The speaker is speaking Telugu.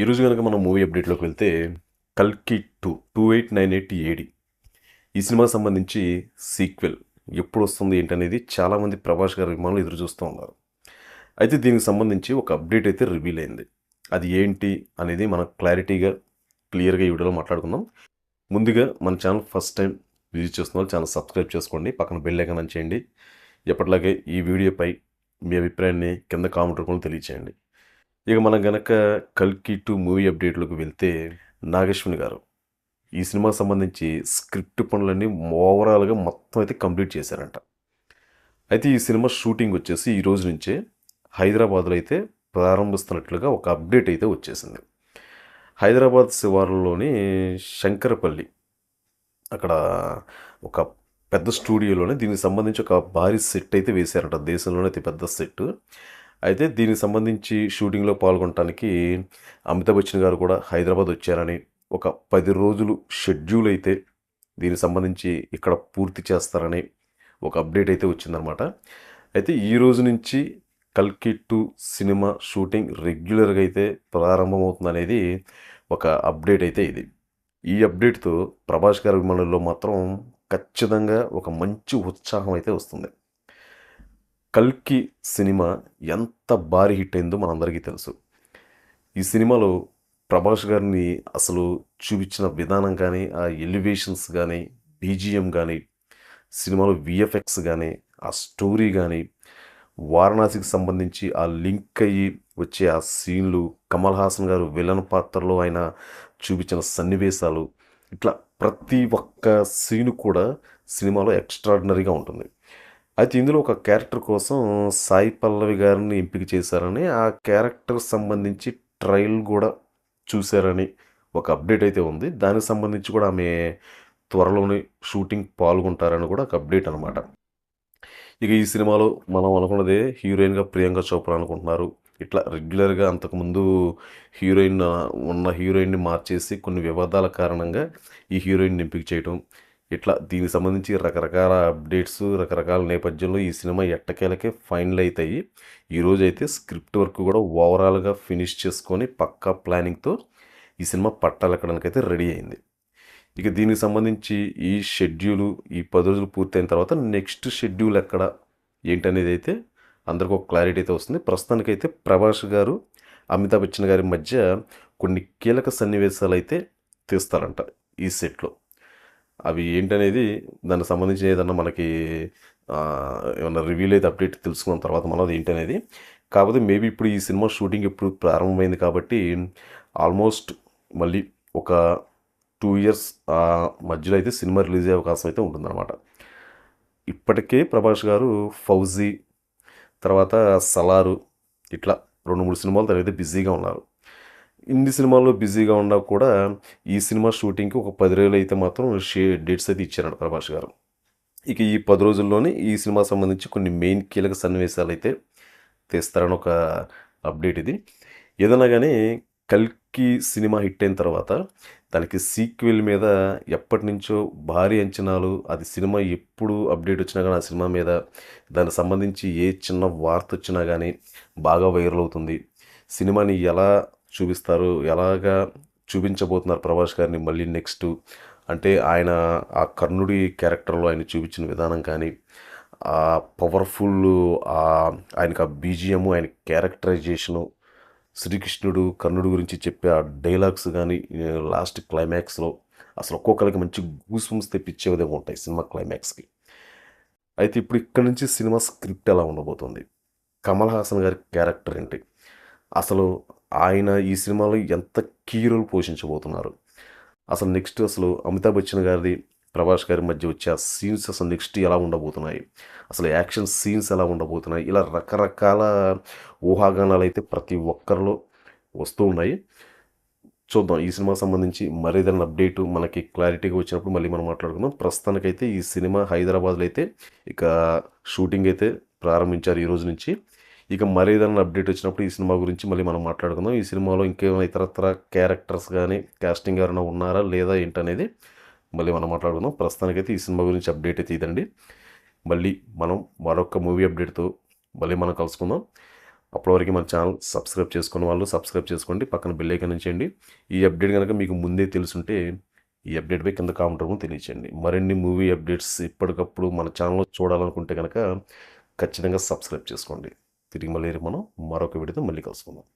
ఈరోజు కనుక మనం మూవీ అప్డేట్లోకి వెళ్తే కల్కి two two eight nine eight AD. ఈ సినిమాకి సంబంధించి సీక్వెల్ ఎప్పుడు వస్తుంది ఏంటనేది చాలామంది ప్రభాస్ గారి అభిమానులు ఎదురు చూస్తూ ఉన్నారు. అయితే దీనికి సంబంధించి ఒక అప్డేట్ అయితే రివీల్ అయింది. అది ఏంటి అనేది మనం క్లారిటీగా క్లియర్గా ఈ వీడియోలో మాట్లాడుకుందాం. ముందుగా మన ఛానల్ ఫస్ట్ టైం విజిట్ చేస్తున్న వాళ్ళు ఛానల్ సబ్స్క్రైబ్ చేసుకోండి. పక్కన బెల్ ఐకాన్ చేయండి. ఎప్పటిలాగే ఈ వీడియోపై మీ అభిప్రాయాన్ని కింద కామెంట్ రూపంలో తెలియచేయండి. ఇక మనం గనక కల్కి టూ మూవీ అప్డేట్లోకి వెళ్తే నాగేశ్వని గారు ఈ సినిమాకి సంబంధించి స్క్రిప్ట్ పనులన్నీ ఓవరాల్గా మొత్తం అయితే కంప్లీట్ చేశారంట. అయితే ఈ సినిమా షూటింగ్ వచ్చేసి ఈ రోజు నుంచే హైదరాబాద్లో అయితే ప్రారంభిస్తున్నట్లుగా ఒక అప్డేట్ అయితే వచ్చేసింది. హైదరాబాద్ శివారులోని శంకరపల్లి అక్కడ ఒక పెద్ద స్టూడియోలోనే దీనికి సంబంధించి ఒక భారీ సెట్ అయితే వేశారంట. దేశంలోనే అతి పెద్ద సెట్ అయితే దీనికి సంబంధించి షూటింగ్లో పాల్గొనడానికి అమితాబ్ బచ్చన్ గారు కూడా హైదరాబాద్ వచ్చారని ఒక పది రోజులు షెడ్యూల్ అయితే దీనికి సంబంధించి ఇక్కడ పూర్తి చేస్తారని ఒక అప్డేట్ అయితే వచ్చిందనమాట అయితే ఈ రోజు నుంచి కల్కి టూ సినిమా షూటింగ్ రెగ్యులర్గా అయితే ప్రారంభమవుతుంది అనేది ఒక అప్డేట్ అయితే ఇది. ఈ అప్డేట్తో ప్రభాస్ గారి అభిమానుల్లో మాత్రం ఖచ్చితంగా ఒక మంచి ఉత్సాహం అయితే వస్తుంది. కల్కి సినిమా ఎంత భారీ హిట్ అయిందో మనందరికీ తెలుసు. ఈ సినిమాలో ప్రభాస్ గారిని అసలు చూపించిన విధానం కానీ ఆ ఎలివేషన్స్ కానీ బీజిఎం కానీ సినిమాలో విఎఫ్ఎక్స్ కానీ ఆ స్టోరీ కానీ వారణాసికి సంబంధించి ఆ లింక్ అయ్యి వచ్చే ఆ సీన్లు కమల్ హాసన్ గారు విలన్ పాత్రలో ఆయన చూపించిన సన్నివేశాలు ఇట్లా ప్రతి ఒక్క సీను కూడా సినిమాలో ఎక్స్ట్రాడినరీగా ఉంటుంది. అయితే ఇందులో ఒక క్యారెక్టర్ కోసం సాయి పల్లవి గారిని ఎంపిక చేశారని ఆ క్యారెక్టర్ సంబంధించి ట్రయల్ కూడా చూశారని ఒక అప్డేట్ అయితే ఉంది. దానికి సంబంధించి కూడా ఆమె త్వరలోనే షూటింగ్ పాల్గొంటారని కూడా ఒక అప్డేట్ అనమాట ఇక ఈ సినిమాలో మనం అనుకున్నదే హీరోయిన్గా ప్రియాంక చోప్రా అనుకుంటున్నారు. ఇట్లా రెగ్యులర్గా అంతకుముందు హీరోయిన్ ఉన్న హీరోయిన్ని మార్చేసి కొన్ని వివాదాల కారణంగా ఈ హీరోయిన్ ఎంపిక చేయడం ఇట్లా దీనికి సంబంధించి రకరకాల అప్డేట్స్ రకరకాల నేపథ్యంలో ఈ సినిమా ఎట్టకేలకే ఫైనల్ అవుతాయి ఈరోజు అయితే స్క్రిప్ట్ వర్క్ కూడా ఓవరాల్గా ఫినిష్ చేసుకొని పక్కా ప్లానింగ్తో ఈ సినిమా పట్టాలెక్కడానికైతే రెడీ అయింది. ఇక దీనికి సంబంధించి ఈ షెడ్యూలు ఈ పది రోజులు పూర్తయిన తర్వాత నెక్స్ట్ షెడ్యూల్ ఎక్కడ ఏంటనేది అయితే అందరికి ఒక క్లారిటీ అయితే వస్తుంది. ప్రస్తుతానికైతే ప్రభాస్ గారు అమితాబ్ బచ్చన్ గారి మధ్య కొన్ని కీలక సన్నివేశాలు అయితే తీస్తారంట ఈ సెట్లో. అవి ఏంటనేది దానికి సంబంధించిన ఏదన్నా మనకి ఏమన్నా రివ్యూలు అయితే అప్డేట్ తెలుసుకున్న తర్వాత మనం అది ఏంటనేది. కాకపోతే మేబీ ఇప్పుడు ఈ సినిమా షూటింగ్ ఇప్పుడు ప్రారంభమైంది కాబట్టి ఆల్మోస్ట్ మళ్ళీ ఒక టూ ఇయర్స్ మధ్యలో అయితే సినిమా రిలీజ్ అయ్యే అవకాశం అయితే ఉంటుందన్నమాట. ఇప్పటికే ప్రభాస్ గారు ఫౌజీ తర్వాత సలారు ఇట్లా రెండు మూడు సినిమాలు తనైతే బిజీగా ఉన్నారు. ఇన్ని సినిమాల్లో బిజీగా ఉన్నా కూడా ఈ సినిమా షూటింగ్కి ఒక పది రోజులు అయితే మాత్రం షే డేట్స్ అయితే ఇచ్చారంట ప్రభాస్ గారు. ఇక ఈ పది రోజుల్లోనే ఈ సినిమా సంబంధించి కొన్ని మెయిన్ కీలక సన్నివేశాలు అయితే తీస్తారని ఒక అప్డేట్ ఇది. ఏదైనా కానీ కల్కి సినిమా హిట్ అయిన తర్వాత దానికి సీక్వెల్ మీద ఎప్పటి నుంచో భారీ అంచనాలు అది సినిమా ఎప్పుడు అప్డేట్ వచ్చినా కానీ ఆ సినిమా మీద దానికి సంబంధించి ఏ చిన్న వార్త వచ్చినా కానీ బాగా వైరల్ అవుతుంది. సినిమాని ఎలా చూపిస్తారు. ఎలాగా చూపించబోతున్నారు ప్రభాస్ గారిని మళ్ళీ నెక్స్ట్? అంటే ఆయన ఆ కర్ణుడి క్యారెక్టర్లో ఆయన చూపించిన విధానం కానీ ఆ పవర్ఫుల్ ఆ ఆయనకు ఆ బీజిఎము ఆయన క్యారెక్టరైజేషను శ్రీకృష్ణుడు కర్ణుడు గురించి చెప్పే ఆ డైలాగ్స్ కానీ లాస్ట్ క్లైమాక్స్లో అసలు ఒక్కొక్కరికి మంచి గూస్బంస్ తెప్పించే విధంగా ఉంటాయి సినిమా క్లైమాక్స్కి. అయితే ఇప్పుడు ఇక్కడ నుంచి సినిమా స్క్రిప్ట్ ఎలా ఉండబోతుంది? కమల్ హాసన్ గారి క్యారెక్టర్ ఏంటి? అసలు ఆయన ఈ సినిమాలో ఎంత కీ రోల్ పోషించబోతున్నారు? అసలు నెక్స్ట్ అసలు అమితాబ్ బచ్చన్ గారిది ప్రభాస్ గారి మధ్య వచ్చే ఆ సీన్స్ అసలు నెక్స్ట్ ఎలా ఉండబోతున్నాయి? అసలు యాక్షన్ సీన్స్ ఎలా ఉండబోతున్నాయి? ఇలా రకరకాల ఊహాగానాలు అయితే ప్రతి ఒక్కరిలో వస్తూ ఉన్నాయి. చూద్దాం. ఈ సినిమాకి సంబంధించి మరి ఏదైనా అప్డేట్ మనకి క్లారిటీగా వచ్చినప్పుడు మళ్ళీ మనం మాట్లాడుకుందాం. ప్రస్తుతానికైతే ఈ సినిమా హైదరాబాద్లో అయితే ఇక షూటింగ్ అయితే ప్రారంభించారు ఈ రోజు నుంచి. ఇక మరి ఏదైనా అప్డేట్ వచ్చినప్పుడు ఈ సినిమా గురించి మళ్ళీ మనం మాట్లాడుకుందాం. ఈ సినిమాలో ఇంకేమైనా ఇతరత్ర క్యారెక్టర్స్ కానీ కాస్టింగ్ ఎవరైనా ఉన్నారా లేదా ఏంటనేది మళ్ళీ మనం మాట్లాడుకుందాం. ప్రస్తుతానికైతే ఈ సినిమా గురించి అప్డేట్ అయితే ఇదండి. మళ్ళీ మనం మరొక మూవీ అప్డేట్తో మళ్ళీ మనం కలుసుకుందాం. అప్పటివరకు మన ఛానల్ సబ్స్క్రైబ్ చేసుకున్న వాళ్ళు సబ్స్క్రైబ్ చేసుకోండి. పక్కన బెల్ ఐకన్ ఉంచండి. ఈ అప్డేట్ కనుక మీకు ముందే తెలుసుంటే ఈ అప్డేట్పై కింద కామెంట్ రూపంలో తెలియచేయండి. మరిన్ని మూవీ అప్డేట్స్ ఇప్పటికప్పుడు మన ఛానల్లో చూడాలనుకుంటే కనుక ఖచ్చితంగా సబ్స్క్రైబ్ చేసుకోండి. తిరిగి మళ్ళీ మనం మరొక వీడియోతో మళ్ళీ కలుసుకుందాం.